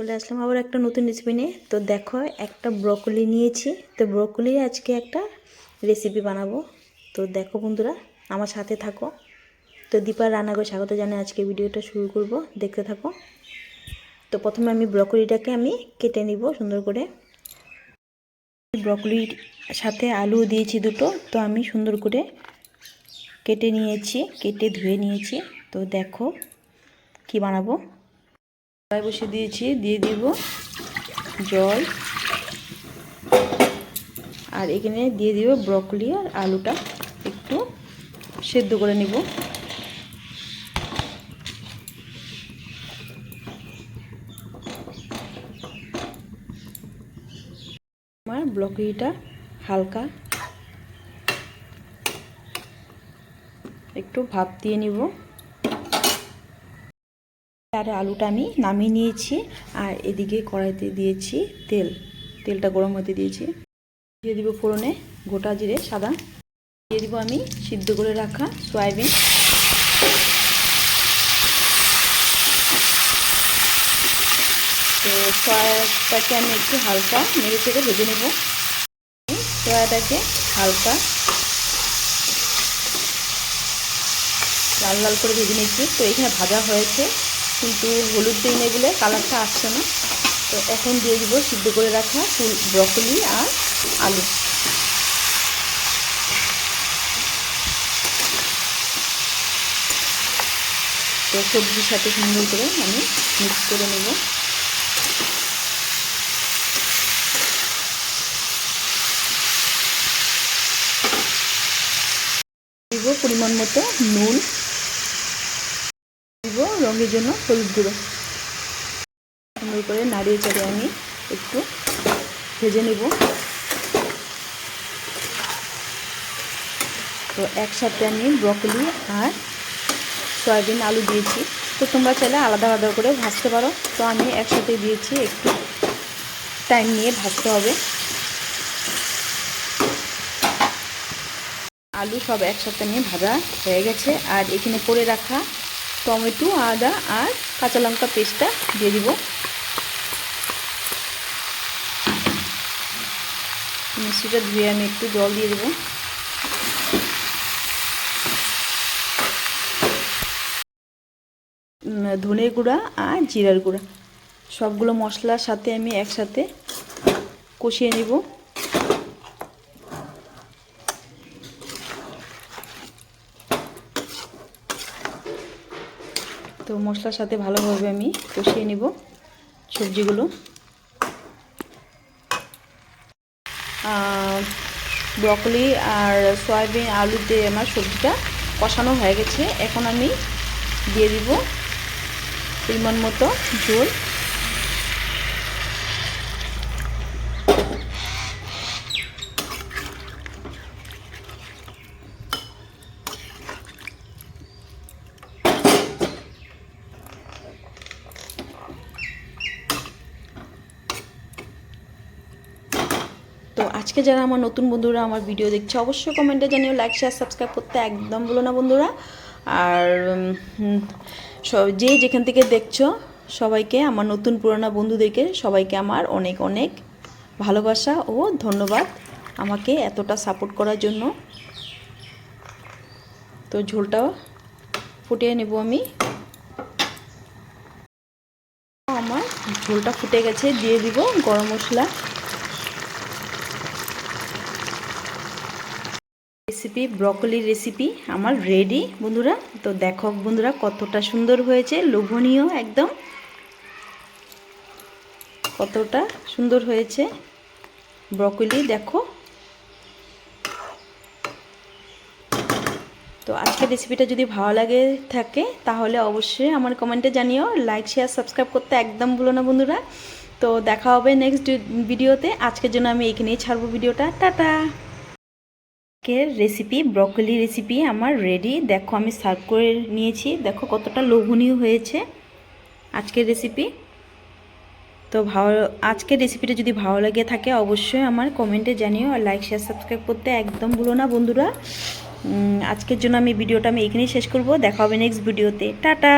চলে আসলাম আবার একটা নতুন রেসিপি নিয়ে। তো দেখো, একটা ব্রকলি নিয়েছি। তো ব্রকলি আজকে একটা রেসিপি বানাবো। তো দেখো বন্ধুরা, আমার সাথে থাকো। তো দীপার রান্নাঘর স্বাগত জানিয়ে আজকে ভিডিওটা শুরু করব। দেখতে থাকো। তো প্রথমে আমি ব্রকলিটাকে আমি কেটে নিব সুন্দর করে। ব্রকলির সাথে আলু দিয়েছি দুটো। তো আমি সুন্দর করে কেটে নিয়েছি, কেটে ধুয়ে নিয়েছি। তো দেখো কি বানাবো। কড়াই বসে দিয়েছি, দিয়ে দিব জল। আর এখানে দিয়ে দিব ব্রকলি আর আলুটা একটু সেদ্ধ করে নিব। আমার ব্রকলিটা হালকা একটু ভাপ দিয়ে নিব। আর আলুটা আমি নামিয়ে নিয়েছি আর এদিকে কড়াইতে দিয়েছি তেল। তেলটা গরম হতে দিয়েছি। দিয়ে দিব ফোড়নে গোটা জিরে, সাদা। দিয়ে দিব আমি সিদ্ধ করে রাখা সয়াবিন। তো সয়াটাকে আমি একটু হালকা নেড়ে চেড়ে ভেজে নেব। সয়াটাকে হালকা লাল লাল করে ভেজে নিচ্ছি তো এখানে ভাজা হয়েছে। কিন্তু হলুদ দিই নেই বলে কালারটা আসছে না। তো এখন দিয়ে দিব সিদ্ধ করে রাখা ফুল ব্রকলি আর আলু। তো সবজির সাথে সুন্দর করে আমি মিক্স করে নেব। দিব পরিমাণ মতো নুন। দিব রঙের জন্য হলুদ গুঁড়ো। সুন্দর করে নাড়িয়ে চড়ে আমি একটু ভেজে নেব। তো একসাথে আমি ব্রকলি আর সয়াবিন আলু দিয়েছি। তো তোমরা চাইলে আলাদা আলাদা করে ভাজতে পারো। তো আমি একসাথে দিয়েছি, একটু টাইম নিয়ে ভাজতে হবে। আলু সব একসাথে নিয়ে ভাজা হয়ে গেছে। আর এখানে করে রাখা টমেটো, আদা আর কাঁচা লঙ্কা পেস্টটা দিয়ে দিব। মিষ্টিটা ধুয়ে আমি একটু জল দিয়ে দেবো। ধনে গুঁড়া আর জিরার গুঁড়া। সবগুলো মশলার সাথে আমি একসাথে কষিয়ে নেব। তো মশলার সাথে ভালোভাবে আমি কষিয়ে নিব সবজিগুলো। ব্রকলি আর সয়াবিন, আলু দিয়ে আমার সবজিটা কষানো হয়ে গেছে। এখন আমি দিয়ে দিব পরিমাণ মতো ঝোল তো আজকে যারা আমার নতুন বন্ধুরা আমার ভিডিও দেখছে, অবশ্যই কমেন্টে জানিও লাইক শেয়ার সাবস্ক্রাইব করতে একদম বলো না বন্ধুরা। আর যে যেখান থেকে দেখছ সবাইকে, আমার নতুন পুরোনো বন্ধুদেরকে, সবাইকে আমার অনেক অনেক ভালোবাসা ও ধন্যবাদ আমাকে এতটা সাপোর্ট করার জন্য। তো ঝোলটা ফুটিয়ে নেব আমি। আমার ঝোলটা ফুটে গেছে, দিয়ে দিব গরম মশলা। রেসিপি ব্রকলির রেসিপি আমার রেডি বন্ধুরা। তো দেখো বন্ধুরা, কতটা সুন্দর হয়েছে, লোভনীয় একদম। কতটা সুন্দর হয়েছে ব্রকলি দেখো। তো আজকের রেসিপিটা যদি ভালো লাগে থাকে, তাহলে অবশ্যই আমার কমেন্টে জানিও। লাইক শেয়ার সাবস্ক্রাইব করতে একদম ভুলো না বন্ধুরা। তো দেখা হবে নেক্সট ভিডিওতে। আজকের জন্য আমি এখানেই ছাড়বো ভিডিওটা। টাটা! আজকের রেসিপি ব্রকলি রেসিপি আমার রেডি দেখো আমি সার্ভ করে নিয়েছি। দেখো কতটা লোভনীয় হয়েছে আজকের রেসিপি তো ভালো, আজকের রেসিপিটা যদি ভালো লাগে থাকে অবশ্যই আমার কমেন্টে জানিও আর লাইক শেয়ার সাবস্ক্রাইব করতে একদম ভুলো না বন্ধুরা। আজকের জন্য আমি ভিডিওটা আমি এখানেই শেষ করব। দেখা হবে নেক্সট ভিডিওতে টাটা!